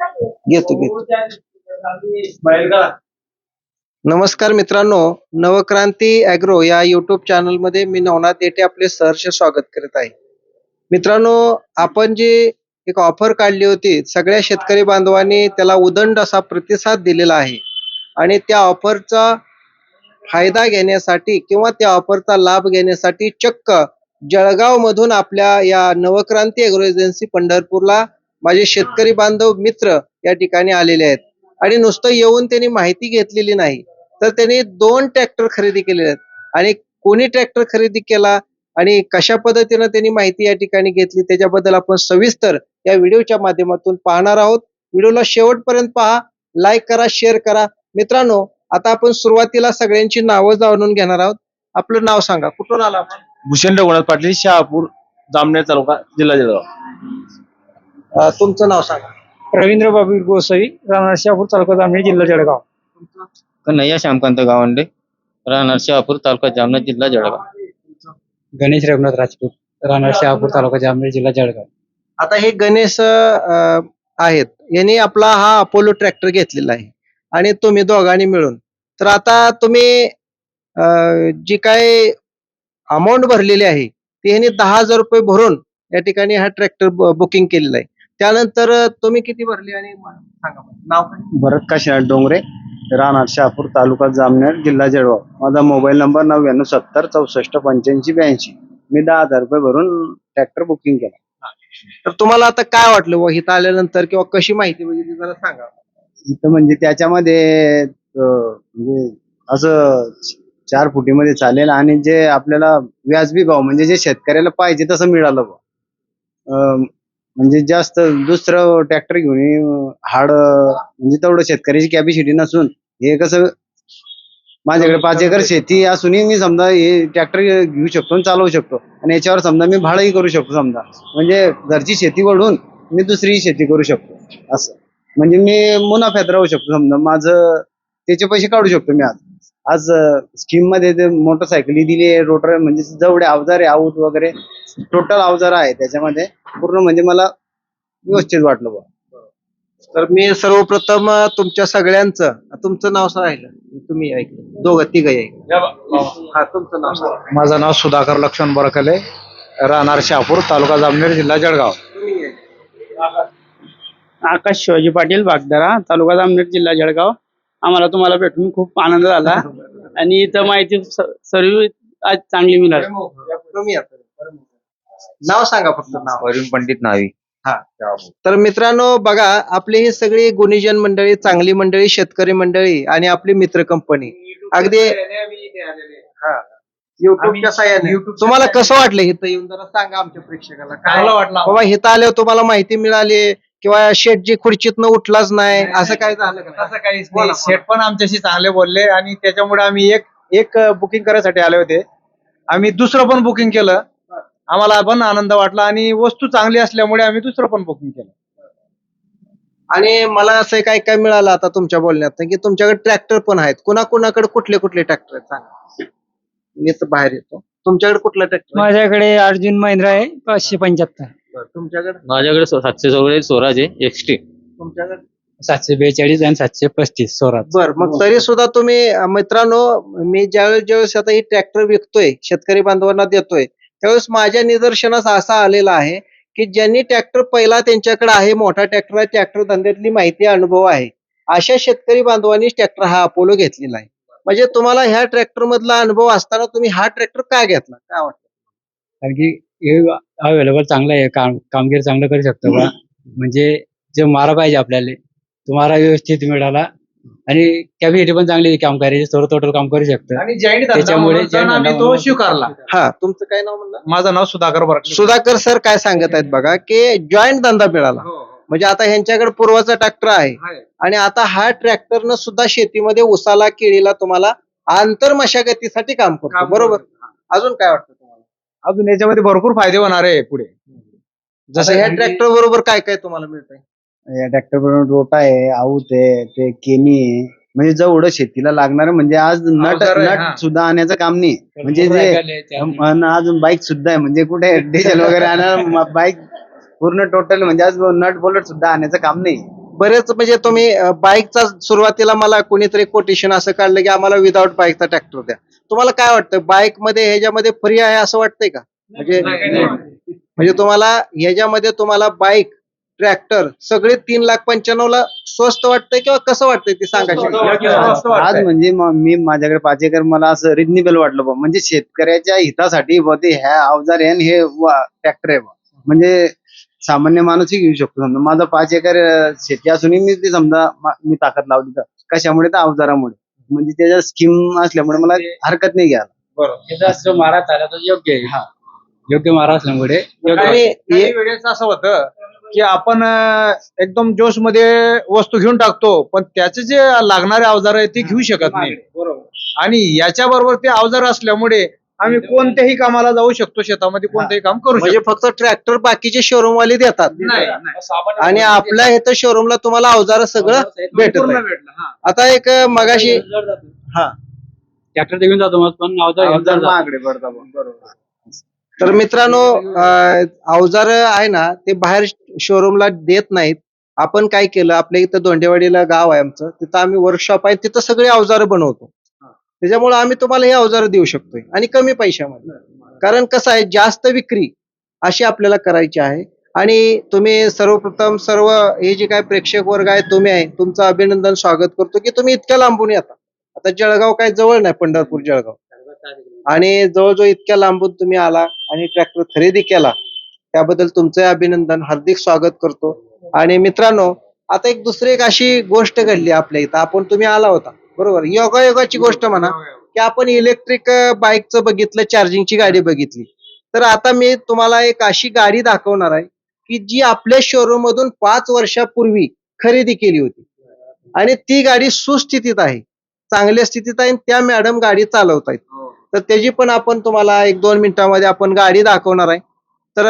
घेतो घेतो. नमस्कार मित्रांनो नवक्रांती अॅग्रो या युट्यूब चॅनलमध्ये मी नवनाथ येथे आपले सहर्ष स्वागत करत आहे. मित्रांनो आपण जी एक ऑफर काढली होती सगळ्या शेतकरी बांधवांनी त्याला उदंड असा प्रतिसाद दिलेला आहे. आणि त्या ऑफरचा फायदा घेण्यासाठी किंवा त्या ऑफरचा लाभ घेण्यासाठी चक्क जळगाव मधून आपल्या या नवक्रांती अॅग्रो एजन्सी पंढरपूरला माझे शेतकरी बांधव मित्र या ठिकाणी आलेले आहेत. आणि नुसतं येऊन त्यांनी माहिती घेतलेली नाही. तर त्यांनी दोन ट्रॅक्टर खरेदी केलेले आहेत. आणि कोणी ट्रॅक्टर खरेदी केला आणि कशा पद्धतीनं त्यांनी माहिती या ठिकाणी घेतली त्याच्याबद्दल आपण सविस्तर या व्हिडिओच्या माध्यमातून पाहणार आहोत. व्हिडिओला शेवटपर्यंत पहा. लाईक करा शेअर करा. मित्रांनो आता आपण सुरुवातीला सगळ्यांची नावं जाणून घेणार आहोत. आपलं नाव सांगा. कुठून आला आपण? भूषण रघुनाथ पाटील शहापूर जामनेर तालुका जिल्हा जळगाव. तुमचं नाव सांगा. रवींद्र बाबू गोसावी राहणार शहापूर तालुका जामणी जिल्हा जळगाव. कन्हैया श्यामकांत गावंडे राहणार शहापूर तालुका जामनेर जिल्हा जळगाव. गणेश रघुनाथ राजपूत राहणार शहापूर तालुका जामनेर जिल्हा जळगाव. आता हे गणेश अं, आहेत. यांनी आपला हा अपोलो ट्रॅक्टर घेतलेला आहे. आणि तुम्ही दोघांनी मिळून. तर आता तुम्ही अं, जी काय अमाऊंट भरलेली आहे ती ह्यांनी दहा हजार रुपये भरून या ठिकाणी हा ट्रॅक्टर बुकिंग केलेला आहे. त्यानंतर तुम्ही किती भरली आणि सांगा मला. नाव काय? भरत काशीनाथ डोंगरे राहणार शहापूर तालुका जामनेर जिल्हा जळगाव. माझा मोबाईल नंबर नव्याण्णव सत्तर चौसष्ट पंच्याऐंशी ब्याऐंशी. मी दहा हजार रुपये भरून ट्रॅक्टर बुकिंग केला. तर तुम्हाला आता काय वाटलं व इथं आल्यानंतर किंवा कशी माहिती बघितली जरा सांगा. इथं म्हणजे त्याच्यामध्ये अं, म्हणजे असं चार फुटीमध्ये चालेल आणि जे आपल्याला व्याजबी भाव म्हणजे जे शेतकऱ्याला पाहिजे तसं मिळालं बा म्हणजे जास्त दुसरं ट्रॅक्टर घेऊन ये, हाड म्हणजे तेवढं शेतकऱ्याची कॅपॅसिटी नसून हे कसं माझ्याकडे पाच एकर शेती असूनही मी समजा हे ट्रॅक्टर घेऊ शकतो आणि चालवू शकतो. आणि याच्यावर समजा मी भाडंही करू शकतो समजा. म्हणजे घरची शेती वडून मी दुसरी शेती करू शकतो. असं. म्हणजे मी मुनाफ्यात राहू शकतो समजा. माझं त्याचे पैसे काढू शकतो मी आज. आज स्कीममध्ये ते मोटरसायकली दिली आहे रोटर म्हणजे जेवढे अवजार आहे आऊत वगैरे टोटल अवजार आहे त्याच्यामध्ये पूर्ण म्हणजे मला व्यवस्थित वाटलं बा तर मी सर्वप्रथम तुमच्या सगळ्यांचं तुमचं नाव राहिलं तुम्ही ऐकलं. दोघं तिघ हा तुमचं नाव सांगा. माझं नाव सुधाकर लक्ष्मण बरकले राहणार शहापूर तालुका जामनेर जिल्हा जळगाव. तुम्ही ऐका. आकाश शिवाजी पाटील बागदरा तालुका जामनेर जिल्हा जळगाव. आम्हाला तुम्हाला भेटून खूप आनंद झाला. आणि इथं माहिती सर्व आज चांगली मिळाली. तुम्ही आता. नाव सांगा फक्त नाव. वरुण पंडित नावी. हा. तर मित्रांनो बघा आपली ही सगळी गुणीजन मंडळी चांगली मंडळी शेतकरी मंडळी आणि आपली मित्र कंपनी. अगदी हा. युट्यूबच्या तुम्हाला कसं वाटलं? इथं येऊन जरा सांगा आमच्या प्रेक्षकाला. काय वाटलं बाबा इथं आल्यावर तुम्हाला माहिती मिळाली. किंवा शेटजी खुर्चीतनं उठलाच नाही असं काय झालं का? असं काहीच बोला, नाही. शेठ पण आमच्याशी चांगले बोलले आणि त्याच्यामुळे आम्ही एक एक बुकिंग करायसाठी आले होते. आम्ही दुसरं पण बुकिंग केलं. आम्हाला पण आनंद वाटला आणि वस्तू चांगली असल्यामुळे आम्ही दुसरं पण बुकिंग केलं. आणि मला असं काय काय मिळालं आता तुमच्या बोलण्यात की तुमच्याकडे ट्रॅक्टर पण आहेत. कुणाकुणाकडे कुठले कुठले ट्रॅक्टर आहेत? सांगा. मी तर बाहेर येतो. तुमच्याकडे कुठला ट्रॅक्टर माझ्याकडे अर्जुन महिंद्रा आहे पाचशे पंच्याहत्तर. तुमच्याकडे? माझ्याकडे सो- सातशे चौवेचाळीस स्वराज आहे एक्सटी तुमच्याकडे? सातशे बेचाळीस आणि सातशे पस्तीस सोळा बर मग तरी सुद्धा तुम्ही अं, मित्रांनो मी ज्यावेळेस ज्यावेळेस आता ही ट्रॅक्टर विकतोय शेतकरी बांधवांना देतोय त्यावेळेस माझ्या निदर्शनास असा आलेला आहे की ज्यांनी ट्रॅक्टर पहिला त्यांच्याकडे आहे मोठा ट्रॅक्टर आहे ट्रॅक्टर धंद्यातली माहिती अनुभव आहे अशा शेतकरी बांधवांनीच ट्रॅक्टर हा अपोलो घेतलेला आहे. म्हणजे तुम्हाला ह्या ट्रॅक्टर मधला अनुभव असताना तुम्ही हा ट्रॅक्टर का घेतला? काय वाटतं? कारण की हे अवेलेबल चांगलं आहे काम कामगिरी चांगलं करू शकतो बा. म्हणजे जे मारा पाहिजे आपल्याला तुम्हाला व्यवस्थित मिळाला. आणि कॅपॅसिटी पण चांगली आहे काम करायची सर्व टोटल काम करू शकतं. आणि जैन धंदा त्याच्यामुळे जैन तो स्वीकारला. हा. तुमचं काय नाव म्हणलं? माझं नाव सुधाकर सुधाकर सर काय सांगत आहेत बघा की जॉईंट धंदा मिळाला. म्हणजे आता ह्यांच्याकडे पूर्वाचा ट्रॅक्टर आहे. आणि आता हा ट्रॅक्टरनं सुद्धा शेतीमध्ये उसाला केळीला तुम्हाला आंतर मशागतीसाठी काम करतो. बरोबर? अजून काय वाटतं? अजून याच्यामध्ये भरपूर फायदे होणार आहे पुढे. जसं ह्या ट्रॅक्टर बरोबर काय काय तुम्हाला मिळतंय? या ट्रॅक्टर बरोबर रोटा आहे आऊत आहे ते केनी आहे. म्हणजे जेवढं शेतीला लागणार म्हणजे आज नट अवजार आहे, हा. नट सुद्धा आणायचं काम नाही. म्हणजे जे अन अजून बाईक सुद्धा आहे. म्हणजे कुठे डिझेल वगैरे आणा बाईक पूर्ण टोटल म्हणजे आज नट बोलट सुद्धा आणायचं काम नाही. बरेच म्हणजे तुम्ही बाईकचा सुरुवातीला मला कोणीतरी कोटेशन असं काढलं की आम्हाला विदाऊट बाईकचा ट्रॅक्टर द्या. तुम्हाला काय वाटतं? बाईकमध्ये ह्याच्यामध्ये फ्री आहे असं वाटतंय का? म्हणजे म्हणजे तुम्हाला ह्याच्यामध्ये तुम्हाला बाईक ट्रॅक्टर सगळे तीन लाख पंच्याण्णव ला स्वस्त वाटतंय किंवा कसं वाटतंय ते सांगा आज म्हणजे म- माझ्याकडे पाच एकर मला असं रिजनेबल वाटलं बा. म्हणजे शेतकऱ्याच्या हितासाठी बा ते ह्या अवजार आहे आणि हे ट्रॅक्टर आहे बा. म्हणजे सामान्य माणूसही घेऊ शकतो. समजा माझा पाच एकर अं, शेती असूनही मी ते समजा मा- मी ताकद लावली तर. कशामुळे? तर अवजारामुळे. म्हणजे त्याच्या स्कीम असल्यामुळे मला हरकत नाही घ्यायला. त्याचा जो मारा झाला तो योग्य आहे. योग्य मारा असल्यामुळे. योग्य आहे. आणि काही वेळेस असं होतं की आपण अं, एकदम जोशमध्ये वस्तू घेऊन टाकतो पण त्याचे जे लागणारे अवजार आहे ते घेऊ शकत नाही. आणि याच्या बरोबर ते अवजार असल्यामुळे आम्ही कोणत्याही कामाला जाऊ शकतो शेतामध्ये कोणतेही काम करू म्हणजे शकतो. फक्त ट्रॅक्टर बाकीचे शोरूम वाले देतात. आणि आपल्या इथं शोरूमला तुम्हाला अवजार सगळं भेटत हा. आता एक मगाशी हा. ट्रॅक्टर घेऊन जातो मग पण अवजार घेऊन अवजार जातो. महागडे पडतात बा. बरोबर. तर मित्रांनो अवजार आहे ना ते बाहेर शोरूमला देत नाहीत. आपण काय केलं आपल्या इथं दोंडेवाडीला गाव आहे आमचं तिथं आम्ही वर्कशॉप आहे तिथं सगळे अवजार बनवतो. त्याच्यामुळे आम्ही तुम्हाला हे अवजार देऊ शकतोय. आणि कमी पैशामध्ये. कारण कसं आहे जास्त विक्री अशी आपल्याला करायची आहे. आणि तुम्ही सर्वप्रथम सर्व हे जे काय प्रेक्षक वर्ग आहे तुम्ही आहे तुमचं अभिनंदन स्वागत करतो की तुम्ही इतक्या लांबून येता. आता जळगाव काय जवळ नाही पंढरपूर जळगाव. आणि जवळजवळ इतक्या लांबून तुम्ही आला आणि ट्रॅक्टर खरेदी केला त्याबद्दल तुमचं अभिनंदन हार्दिक स्वागत करतो. आणि मित्रांनो आता एक दुसरी एक अशी गोष्ट घडली आपल्या इथं. आपण तुम्ही आला होता. बरोबर. योगायोगाची गोष्ट म्हणा की आपण इलेक्ट्रिक बाईकचं बघितलं चार्जिंगची गाडी बघितली. तर आता मी तुम्हाला एक अशी गाडी दाखवणार आहे की जी आपल्या शोरूम मधून पाच वर्षापूर्वी खरेदी केली होती. आणि ती गाडी सुस्थितीत आहे. चांगल्या स्थितीत आहे आणि त्या मॅडम गाडी चालवत आहेत तर त्याची पण आपण तुम्हाला एक दोन मिनिटांमध्ये आपण गाडी दाखवणार आहे. तर